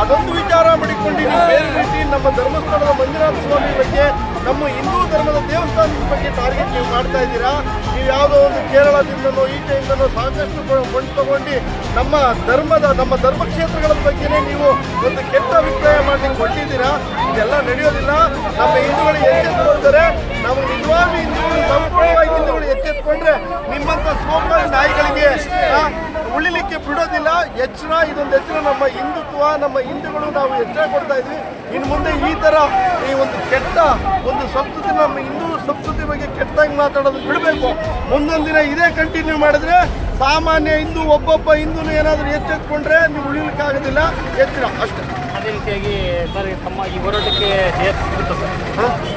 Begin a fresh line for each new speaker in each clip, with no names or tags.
ಅದೊಂದು ವಿಚಾರ ಮಾಡಿಕೊಂಡು ಬೇರೆ ರೀತಿ ನಮ್ಮ ಧರ್ಮಸ್ಥಳದ ಮಂಜುನಾಥ ಸ್ವಾಮಿ ಬಗ್ಗೆ, ನಮ್ಮ ಹಿಂದೂ ಧರ್ಮದ ದೇವಸ್ಥಾನದ ಬಗ್ಗೆ ಟಾರ್ಗೆಟ್ ನೀವು ಮಾಡ್ತಾ ಇದ್ದೀರಾ? ನೀವು ಯಾವುದೋ ಒಂದು ಕೇರಳದಿಂದಲೋ ಈಚೆಯಿಂದಲೋ ಸಾಕಷ್ಟು ಫಂಡ್ ತಗೊಂಡು ನಮ್ಮ ಧರ್ಮದ, ನಮ್ಮ ಧರ್ಮಕ್ಷೇತ್ರಗಳ ಬಗ್ಗೆನೇ ನೀವು ಒಂದು ಕೆಟ್ಟ ಅಭಿಪ್ರಾಯ ಮಾಡಿ ಕೊಟ್ಟಿದ್ದೀರಾ? ಇದೆಲ್ಲ ನಡೆಯೋದಿಲ್ಲ. ನಮ್ಮ ಹಿಂದೂಗಳು ಎಚ್ಚೆತ್ತುಕೊಳ್ತಾರೆ ನಾವು ನಿಜವಾಗಿ ಹಿಂದೂಗಳು ಸಂಪೂರ್ಣವಾಗಿ ಹಿಂದೂಗಳು ಎಚ್ಚೆತ್ಕೊಂಡ್ರೆ ನಿಮ್ಮಂಥ ಸೋಮಾರಿ ನಾಯಿಗಳಿಗೆ ಉಳಿಲಿಕ್ಕೆ ಬಿಡೋದಿಲ್ಲ. ಎಚ್ಚರ ಇದೊಂದು ಎಚ್ಚರ ನಮ್ಮ ಹಿಂದುತ್ವ, ನಮ್ಮ ಹಿಂದೂಗಳು ನಾವು ಎಚ್ಚರ ಕೊಡ್ತಾ ಇದ್ವಿ. ಇನ್ನು ಮುಂದೆ ಈ ಥರ ಈ ಒಂದು ಕೆಟ್ಟ ಒಂದು ಸಂಸ್ಕೃತಿ, ನಮ್ಮ ಹಿಂದೂ ಸಂಸ್ಕೃತಿ ಬಗ್ಗೆ ಕೆಟ್ಟದಾಗಿ ಮಾತಾಡೋದು ಬಿಡಬೇಕು. ಮುಂದೊಂದು ದಿನ ಇದೇ ಕಂಟಿನ್ಯೂ ಮಾಡಿದ್ರೆ ಸಾಮಾನ್ಯ ಹಿಂದೂ, ಒಬ್ಬೊಬ್ಬ ಹಿಂದೂನು ಏನಾದರೂ ಎಚ್ಚೆತ್ಕೊಂಡ್ರೆ ನೀವು ಉಳಿಲಿಕ್ಕೆ ಆಗೋದಿಲ್ಲ ಎಚ್ಚರ ಅಷ್ಟೇ.
ಅದೇ ರೀತಿಯಾಗಿ ಸರ್ ತಮ್ಮ ಈ ಹೋರಾಟಕ್ಕೆ ಜಯ ಸಿಗುತ್ತೆ ಸರ್?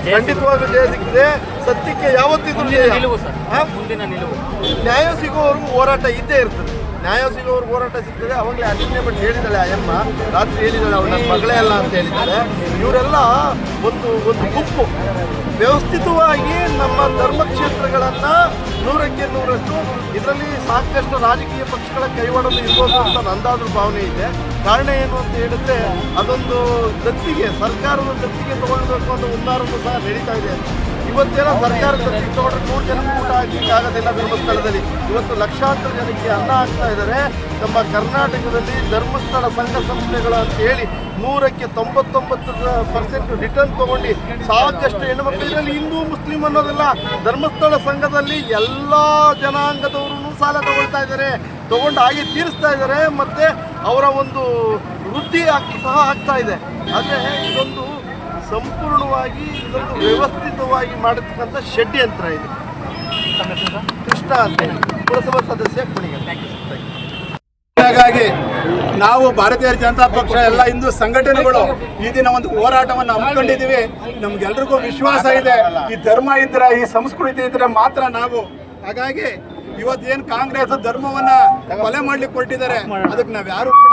ಖಂಡಿತವಾಗ್ಲೂ ಜಯ ಸಿಗ್ತದೆ ಸತ್ಯಕ್ಕೆ ಯಾವತ್ತಿದ್ರು
ನಿಲುವು ಸರ್? ಮುಂದಿನ ನಿಲುವು.
ನ್ಯಾಯ ಸಿಗೋವರೆಗೂ ಹೋರಾಟ ಇದ್ದೇ ಇರ್ತದೆ. ನ್ಯಾಯ ಸಿಗೋವರೆಗೂ ಹೋರಾಟ ಸಿಗ್ತದೆ. ಅವಾಗಲೇ ಅನಿನ್ಯ ಬಟ್ ಹೇಳಿದಾಳೆ ಅಯ್ಯಮ್ಮ ರಾತ್ರಿ ಹೇಳಿದಾಳೆ ಅವಳು ನನ್ನ ಮಗಳೇ ಅಲ್ಲ ಅಂತ ಹೇಳಿದ್ದಾರೆ ಇವರೆಲ್ಲ ಒಂದು ಒಂದು ಗುಂಪು. ವ್ಯವಸ್ಥಿತವಾಗಿ ನಮ್ಮ ಧರ್ಮಕ್ಷೇತ್ರಗಳನ್ನು ನೂರಕ್ಕೆ ನೂರಷ್ಟು. ಇದರಲ್ಲಿ ಸಾಕಷ್ಟು ರಾಜಕೀಯ ಪಕ್ಷಗಳ ಕೈವಾಡಲು ಇರ್ಬೋದು ಅಂತ ನಂದಾದ್ರೂ ಭಾವನೆ ಇದೆ. ಕಾರಣ ಏನು ಅಂತ ಹೇಳಿದ್ರೆ, ಅದೊಂದು ದತ್ತಿಗೆ, ಸರ್ಕಾರದ ದತ್ತಿಗೆ ತಗೊಳ್ಬೇಕು ಅನ್ನೋ ಹುನ್ನಾರನು ಸಹ ನಡೀತಾ ಇದೆ. ಇವತ್ತೇನೋ ಸರ್ಕಾರ ದತ್ತಿಗೆ ತಗೊಂಡ್ರೆ ನೂರು ಜನ ಊಟ ಆಗಿ ಆಗೋದಿಲ್ಲ ಧರ್ಮಸ್ಥಳದಲ್ಲಿ ಇವತ್ತು ಲಕ್ಷಾಂತರ ಜನಕ್ಕೆ ಅನ್ನ ಹಾಕ್ತಾ ಇದ್ದಾರೆ. ನಮ್ಮ ಕರ್ನಾಟಕದಲ್ಲಿ ಧರ್ಮಸ್ಥಳ ಸಂಘ ಸಂಸ್ಥೆಗಳು ಅಂತ ಹೇಳಿ ನೂರಕ್ಕೆ ತೊಂಬತ್ತೊಂಬತ್ತು ಪರ್ಸೆಂಟ್ ರಿಟರ್ನ್ ತಗೊಂಡು ಸಾಕಷ್ಟು ಹೆಣ್ಮಕ್ಳು ಇದರಲ್ಲಿ ಹಿಂದೂ, ಮುಸ್ಲಿಂ ಅನ್ನೋದಿಲ್ಲ ಧರ್ಮಸ್ಥಳ ಸಂಘದಲ್ಲಿ ಎಲ್ಲ ಜನಾಂಗದವರು ಸಾಲ ತಗೊಳ್ತಾ ಇದ್ದಾರೆ. ತಗೊಂಡು ಹಾಗೆ ತೀರಿಸ್ತಾ ಇದ್ದಾರೆ. ಮತ್ತೆ ಅವರ ಒಂದು ವೃದ್ಧಿ ಸಹ ಆಗ್ತಾ ಇದೆ. ಆದರೆ ಇದೊಂದು ಸಂಪೂರ್ಣವಾಗಿ ಇದೊಂದು ವ್ಯವಸ್ಥಿತವಾಗಿ ಮಾಡತಕ್ಕಂಥ ಷಡ್ಯಂತ್ರ ಇದು. ಕೃಷ್ಣ ಅಂತ ಹೇಳಿ. ಪುರಸಭಾ ಸದಸ್ಯ
ಹಾಗಾಗಿ ನಾವು ಭಾರತೀಯ ಜನತಾ ಪಕ್ಷ ಎಲ್ಲ ಹಿಂದೂ ಸಂಘಟನೆಗಳು ಈ ದಿನ ಒಂದು ಹೋರಾಟವನ್ನು ಹಮ್ಮಿಕೊಂಡಿದ್ದೀವಿ. ನಮ್ಗೆಲ್ರಿಗೂ ವಿಶ್ವಾಸ ಇದೆ. ಈ ಧರ್ಮ ಇದ್ರೆ ಈ ಸಂಸ್ಕೃತಿ ಇದ್ರೆ ಮಾತ್ರ ನಾವು. ಹಾಗಾಗಿ ಇವತ್ತೇನು ಕಾಂಗ್ರೆಸ್ ಧರ್ಮವನ್ನ ಕೊಲೆ ಮಾಡ್ಲಿಕ್ಕೆ ಹೊರಟಿದ್ದಾರೆ ಅದಕ್ಕೆ ನಾವು ಯಾರು ಕೂಡ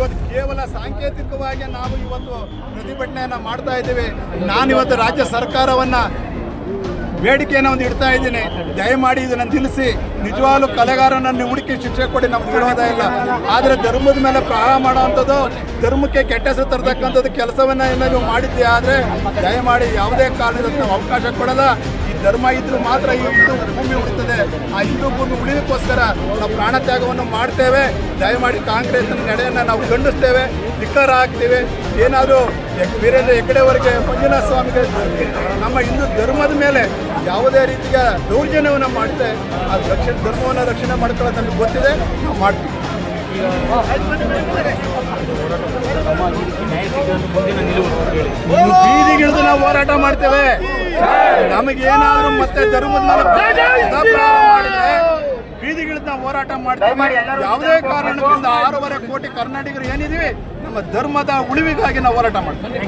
ಇವತ್ತು ಕೇವಲ ಸಾಂಕೇತಿಕವಾಗಿ ನಾವು ಇವತ್ತು ಪ್ರತಿಭಟನೆಯನ್ನ ಮಾಡ್ತಾ ಇದ್ದೀವಿ. ನಾನು ಇವತ್ತು ರಾಜ್ಯ ಸರ್ಕಾರವನ್ನ ಬೇಡಿಕೆಯನ್ನು ಒಂದು ಇಡ್ತಾ ಇದ್ದೀನಿ. ದಯಮಾಡಿ ಇದನ್ನು ನಿಲ್ಲಿಸಿ. ನಿಜವಾಗ್ಲು ಕಲೆಗಾರನನ್ನು ಹುಡುಕಿ ಶಿಕ್ಷೆ ಕೊಡಿ, ನಮ್ಗೆ ವಿರೋಧ ಇಲ್ಲ. ಆದರೆ ಧರ್ಮದ ಮೇಲೆ ಪ್ರಹಾರ ಮಾಡುವಂಥದ್ದು, ಧರ್ಮಕ್ಕೆ ಕೆಟ್ಟ ತರತಕ್ಕಂಥದ್ದು ಕೆಲಸವನ್ನ ನೀವು ಮಾಡಿದ್ದೆ ಆದರೆ ದಯಮಾಡಿ ಯಾವುದೇ ಕಾರಣದಿಂದ ಅವಕಾಶ ಕೊಡಲ್ಲ. ಧರ್ಮ ಇದ್ರೂ ಮಾತ್ರ ಈ ಹಿಂದೂ ಭೂಮಿ ಉಳಿತದೆ. ಆ ಹಿಂದೂ ಭೂಮಿ ಉಳಿಯೋಕ್ಕೋಸ್ಕರ ನಾವು ಪ್ರಾಣ ತ್ಯಾಗವನ್ನು ಮಾಡ್ತೇವೆ. ದಯಮಾಡಿ ಕಾಂಗ್ರೆಸ್ನ ನಡೆಯನ್ನು ನಾವು ಖಂಡಿಸ್ತೇವೆ. ಧಿಕ್ಕಾರ ಹಾಕ್ತೇವೆ ಏನಾದರೂ ಬೇರೆ ಎಕಡೆವರೆಗೆ ಮಂಜುನಾಥ ಸ್ವಾಮಿಗೆ ನಮ್ಮ ಹಿಂದೂ ಧರ್ಮದ ಮೇಲೆ ಯಾವುದೇ ರೀತಿಯ ದೌರ್ಜನ್ಯವನ್ನು ಮಾಡುತ್ತೆ ಆ ರಕ್ಷಣೆ ಧರ್ಮವನ್ನು ರಕ್ಷಣೆ ಮಾಡ್ಕೊಳ್ಳೋದು ನಮಗೆ ಗೊತ್ತಿದೆ. ನಾವು ಮಾಡ್ತೀವಿ. ಬೀದಿಗಿಳಿದು ನಾವು ಹೋರಾಟ ಮಾಡ್ತೇವೆ. ನಮಗೇನಾದ್ರೂ ಮತ್ತೆ ಧರ್ಮದ ಮಾಡಿದ್ರೆ ಬೀದಿಗಿಳಿದು ಹೋರಾಟ ಮಾಡ್ತೀವಿ. ಯಾವುದೇ ಕಾರಣದಿಂದ ಆರೂವರೆ ಕೋಟಿ ಕನ್ನಡಿಗರು ಏನಿದೀವಿ ನಮ್ಮ ಧರ್ಮದ ಉಳಿವಿಗಾಗಿ ನಾವು ಹೋರಾಟ ಮಾಡ್ತೇವೆ.